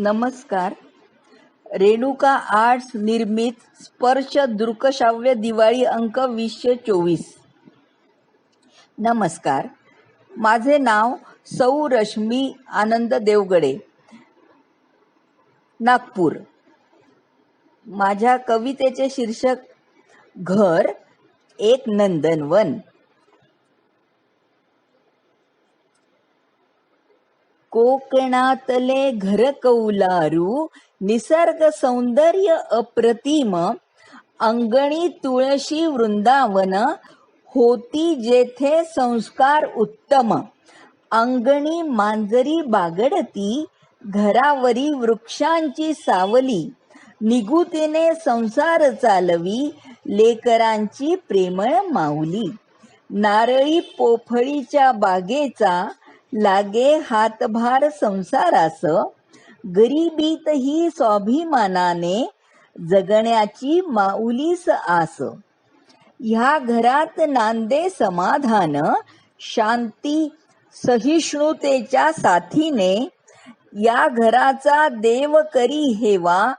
नमस्कार. रेणुका आर्ट्स निर्मित स्पर्श दृकश्राव्य दिवाळी अंक वीसशे चोवीस. नमस्कार. माझे नाव सौ रश्मी आनंद देवगडे नागपूर. माझ्या कवितेचे शीर्षक घर एक नंदनवन. कोकणातले घर कौलारू निसर्ग सौंदर्य अप्रतिम अंगणी तुळशी वृंदावन होती जेथे संस्कार उत्तम अंगणी मांजरी बागडती घरावरी वृक्षांची सावली निगुतीने संसार चालवी लेकरांची प्रेमळ माऊली नारळी पोफळीच्या बागेचा लागे हातभार संसारास गरिबीतही स्वाभिमानाने जगण्याची माऊलीस आस. ह्या घरात नांदे समाधान शांती सहिष्णुतेच्या साथीने या घराचा देव करी हेवा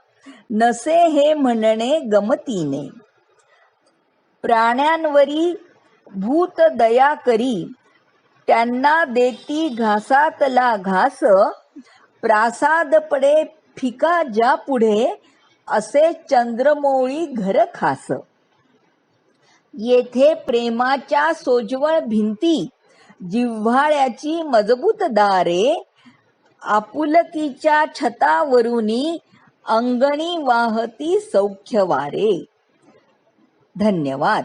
नसे हे म्हणणे गमतीने. प्राण्यांवरी भूत दया करी त्यांना देती घासातला घास प्रासाद पडे फिका ज्या पुढे असे चंद्रमोळी घर खास. येथे प्रेमाच्या सोज्वळ भिंती जिव्हाळ्याची मजबूत दारे आपुलकीच्या छतावरुनी अंगणी वाहती सौख्यवारे धन्यवाद.